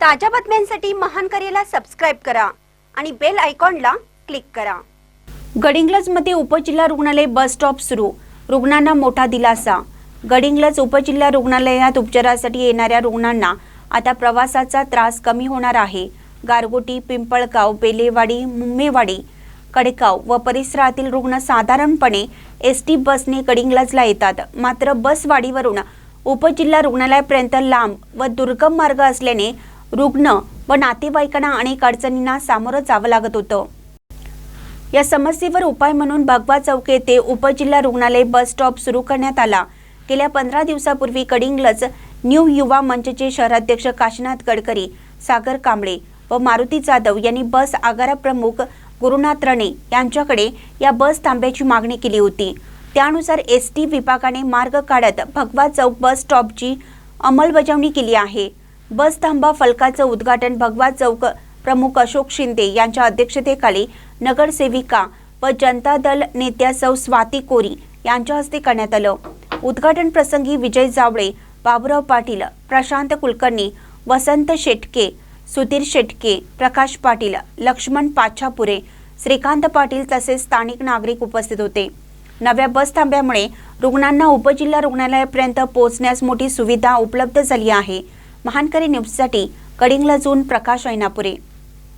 ताज्या बातम्यांसाठी महान करेला सबस्क्राईब करा आणि बेल आयकॉनला क्लिक करा. गडिंग्लजमध्ये उपजिल्हा रुग्णालय बस स्टॉप सुरू. रुग्णांना मोठा दिलासा. गडिंग्लज उपजिल्हा रुग्णालयात उपचारासाठी येणाऱ्या रुग्णांना आता प्रवासाचा त्रास कमी होणार आहे. गारगोटी पिंपळगाव बेलेवाडी मुंबेवाडी कडेगाव व परिसरातील रुग्ण साधारणपणे एस टी बसने गडिंग्लजला येतात. मात्र बसवाडीवरून उपजिल्हा रुग्णालयापर्यंत लांब व दुर्गम मार्ग असल्याने रुग्ण व नातेवाईकांना अनेक अडचणींना सामोरं जावं लागत होतं. या समस्येवर उपाय म्हणून भगवा चौक येथे उपजिल्हा रुग्णालय बस स्टॉप सुरू करण्यात आला. गेल्या पंधरा दिवसापूर्वी कडिंग्लज न्यू युवा मंचचे शहराध्यक्ष काशीनाथ गडकरी सागर कांबळे व मारुती जाधव यांनी बस आगारा प्रमुख गुरुनाथ रणे यांच्याकडे या बस थांब्याची मागणी केली होती. त्यानुसार एस टी विभागाने मार्ग काढत भगवा चौक बस स्टॉपची अंमलबजावणी केली आहे. बस थांबा फलकाचं उद्घाटन भगवा चौक प्रमुख अशोक शिंदे यांच्या अध्यक्षतेखाली नगरसेविका व जनता दल नेत्या सौ स्वाती कोरी यांच्या हस्ते करण्यात आलं. उद्घाटन प्रसंगी विजय जावळे बाबुराव पाटील प्रशांत कुलकर्णी वसंत शेटके सुधीर शेटके प्रकाश पाटील लक्ष्मण पाछापुरे श्रीकांत पाटील तसेच स्थानिक नागरिक उपस्थित होते. नव्या बस थांब्यामुळे रुग्णांना उपजिल्हा रुग्णालयापर्यंत पोहोचण्यास मोठी सुविधा उपलब्ध झाली आहे. महानकरी न्यूजसाठी कडिंगलजून प्रकाश ऐनापुरे